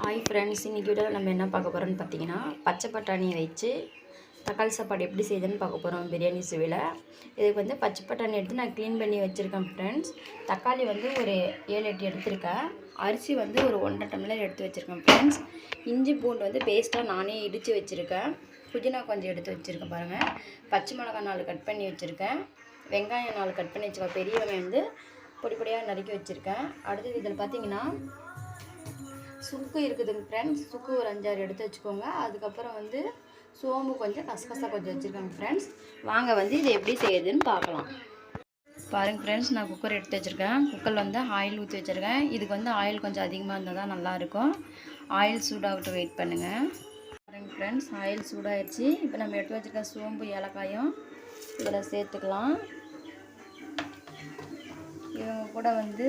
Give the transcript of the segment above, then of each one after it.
Hi friends இன்றைக்கி வீடியோவில் நம்ம என்ன பார்க்க போகிறோம்னு பார்த்தீங்கன்னா பச்சை பட்டாணி வச்சு தக்காளி சாப்பாடு எப்படி செய்யுதுன்னு பார்க்க போகிறோம் பிரியாணி சுவையில். இதுக்கு வந்து பச்சை பட்டாணி எடுத்து நான் க்ளீன் பண்ணி வச்சுருக்கேன் ஃப்ரெண்ட்ஸ் தக்காளி வந்து ஒரு ஏழு எட்டு எடுத்திருக்கேன். அரிசி வந்து ஒரு ஒன்றரை டம்ளர் எடுத்து வச்சுருக்கேன் ஃப்ரெண்ட்ஸ் இஞ்சி பூண்டு வந்து பேஸ்ட்டாக நானே இடித்து வச்சுருக்கேன். புதினா கொஞ்சம் எடுத்து வச்சுருக்கேன் பாருங்கள் பச்சை மிளகாய் நாலு கட் பண்ணி வச்சுருக்கேன். வெங்காயம் நாலு கட் பண்ணி வச்சுருக்கேன். பெரிய வெங்காயம் வந்து பொடி பொடியாக நறுக்கி வச்சுருக்கேன். அடுத்தது இதில் பார்த்தீங்கன்னா சுக்கு இருக்குதுங்க ஃப்ரெண்ட்ஸ் சுக்கு ஒரு அஞ்சாறு எடுத்து வச்சுக்கோங்க. அதுக்கப்புறம் வந்து சோம்பு கொஞ்சம் கசகசா கொஞ்சம் வச்சுருக்காங்க ஃப்ரெண்ட்ஸ் வாங்க வந்து இது எப்படி செய்யுதுன்னு பார்க்கலாம். பாருங்கள் ஃப்ரெண்ட்ஸ் நான் குக்கர் எடுத்து வச்சுருக்கேன். குக்கரில் வந்து ஆயில் ஊற்றி வச்சுருக்கேன். இதுக்கு வந்து ஆயில் கொஞ்சம் அதிகமாக இருந்தால் தான் நல்லாயிருக்கும் ஆயில் சூடாகட்டும் வெயிட் பண்ணுங்கள் பாருங்கள் ஃப்ரெண்ட்ஸ் ஆயில் சூடாகிடுச்சு இப்போ நம்ம எடுத்து வச்சுருக்க சோம்பு ஏலக்காயும் இதில் சேர்த்துக்கலாம். இவங்க கூட வந்து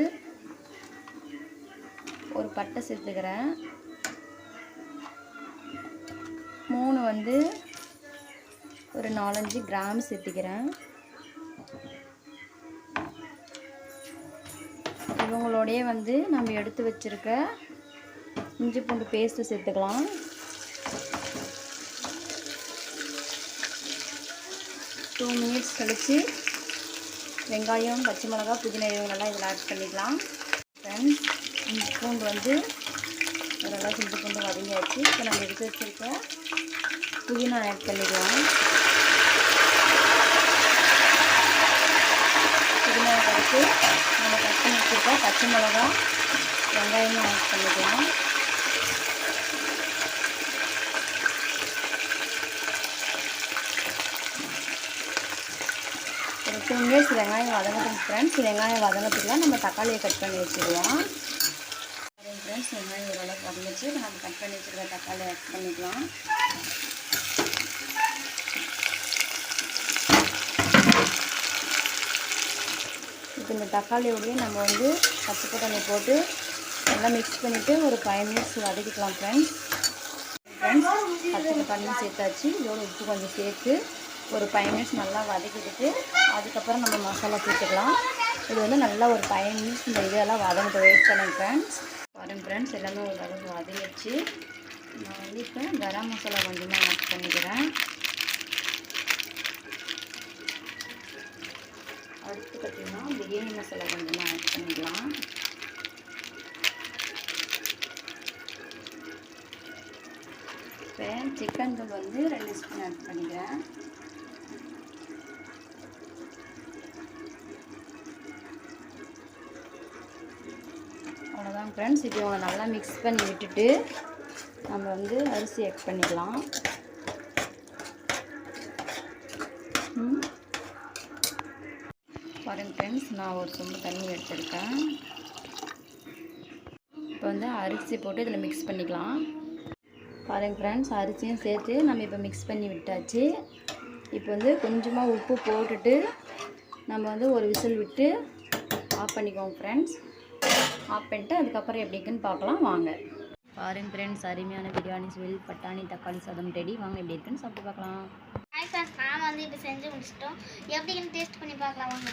பட்டை சேர்த்துக்கிறேன். மூணு வந்து ஒரு நாலஞ்சு கிராம் சேர்த்துக்கிறேன். இவங்களோடயே வந்து நம்ம எடுத்து வச்சுருக்க இஞ்சி பூண்டு பேஸ்ட்டு சேர்த்துக்கலாம். டூ மினிட்ஸ் கழித்து வெங்காயம் பச்சை மிளகா புதினா இவங்கெல்லாம் இதில் ஆட் பண்ணிக்கலாம். ஃப்ரெண்ட்ஸ் வந்து நல்லா சுண்டு கொண்டு வதங்கியாச்சு. இப்போ நம்ம எடுத்து வச்சுருக்க புதினா ஆட் பண்ணிக்கலாம். புதினா கரைச்சி நம்ம கட் பண்ணி வச்சுருக்கோம். பச்சை மிளகா வெங்காயமும் ஆட் பண்ணிக்கலாம். ஒரு டூ மினிட்ஸ் வெங்காயம் வதங்கட்டும் ஃப்ரெண்ட்ஸ் வெங்காயம் வதங்கத்துக்குலாம் நம்ம தக்காளியை கட் பண்ணி வச்சுருவோம். ஃப்ரெண்ட்ஸ் வெங்காயம் ஓரளவுக்கு வந்துச்சு இப்போ நம்ம கட் பண்ணி வச்சுருக்க தக்காளி ஆட் பண்ணிக்கலாம். இப்போ இந்த தக்காளியோடய நம்ம வந்து பச்சை பட்டாணி போட்டு நல்லா மிக்ஸ் பண்ணிவிட்டு ஒரு ஃபைவ் மினிட்ஸ் வதக்கிக்கலாம் ஃப்ரெண்ட்ஸ் ஃப்ரெண்ட்ஸ் பச்சை பட்டாணியும் சேர்த்தாச்சு. இதோட உப்பு கொஞ்சம் சேர்த்து ஒரு ஃபைவ் மினிட்ஸ் நல்லா வதக்கிட்டு அதுக்கப்புறம் நம்ம மசாலா சேர்த்துக்கலாம். இது வந்து நல்லா ஒரு ஃபைவ் மினிட்ஸ் இந்த இதெல்லாம் வதங்கிட்டு வெயிட் பண்ணுங்க ஃப்ரெண்ட்ஸ் பாருங்க ஃப்ரெண்ட்ஸ் எல்லாமே ஒரு அளவுக்கு வதங்கிடுச்சு. நான் வந்து இப்போ கரம் மசாலா கொஞ்சமாக ஆட் பண்ணிக்கிறேன். அடுத்து பார்த்திங்கன்னா பிரியாணி மசாலா கொஞ்சமாக ஆட் பண்ணிக்கலாம். இப்போ சிக்கன் தூள் வந்து ரெண்டு ஸ்பூன் ஆட் பண்ணிக்கிறேன். அவ்வளோதான் ஃப்ரெண்ட்ஸ் இப்போ இவங்களை நல்லா மிக்ஸ் பண்ணி விட்டுட்டு நம்ம வந்து அரிசி ஆட் பண்ணிக்கலாம். ம். பாருங்க ஃப்ரெண்ட்ஸ் நான் ஒரு சொம்பு தண்ணி எடுத்துருக்கேன். இப்போ வந்து அரிசி போட்டு இதில் மிக்ஸ் பண்ணிக்கலாம். பாருங்க ஃப்ரெண்ட்ஸ் அரிசியும் சேர்த்து நம்ம இப்போ மிக்ஸ் பண்ணி விட்டாச்சு. இப்போ வந்து கொஞ்சமாக உப்பு போட்டுட்டு நம்ம வந்து ஒரு விசில் விட்டு ஆஃப் பண்ணிக்குவோம் ஃப்ரெண்ட்ஸ் ஆஃப் பண்ணிட்டு அதுக்கப்புறம் எப்படி இருக்குன்னு பார்க்கலாம். வாங்க. பாருங்க ஃப்ரெண்ட்ஸ் அருமையான பிரியாணி சுவில் பட்டாணி தக்காளி சாதம் ரெடி வாங்க எப்படி இருக்குன்னு சாப்பிட்டு பார்க்கலாம். ஹாய் ஃப்ரெண்ட்ஸ் நான் வந்து இப்போ செஞ்சு முடிச்சிட்டோம். எப்படின்னு டேஸ்ட் பண்ணி பார்க்கலாம் வாங்க.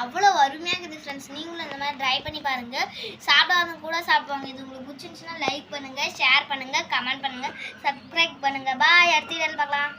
அவ்வளோ அருமையாக இருக்குது ஃப்ரெண்ட்ஸ் நீங்களும் இந்த மாதிரி ட்ரை பண்ணி பாருங்கள் சாப்பிடாதவங்க கூட சாப்பிடுவாங்க. இது உங்களுக்கு பிடிச்சிருந்துச்சுன்னா லைக் பண்ணுங்கள் ஷேர் பண்ணுங்கள் கமெண்ட் பண்ணுங்கள் சப்ஸ்கிரைப் பண்ணுங்கள் பாய் அடுத்த வீடியோவில் பார்க்கலாம்.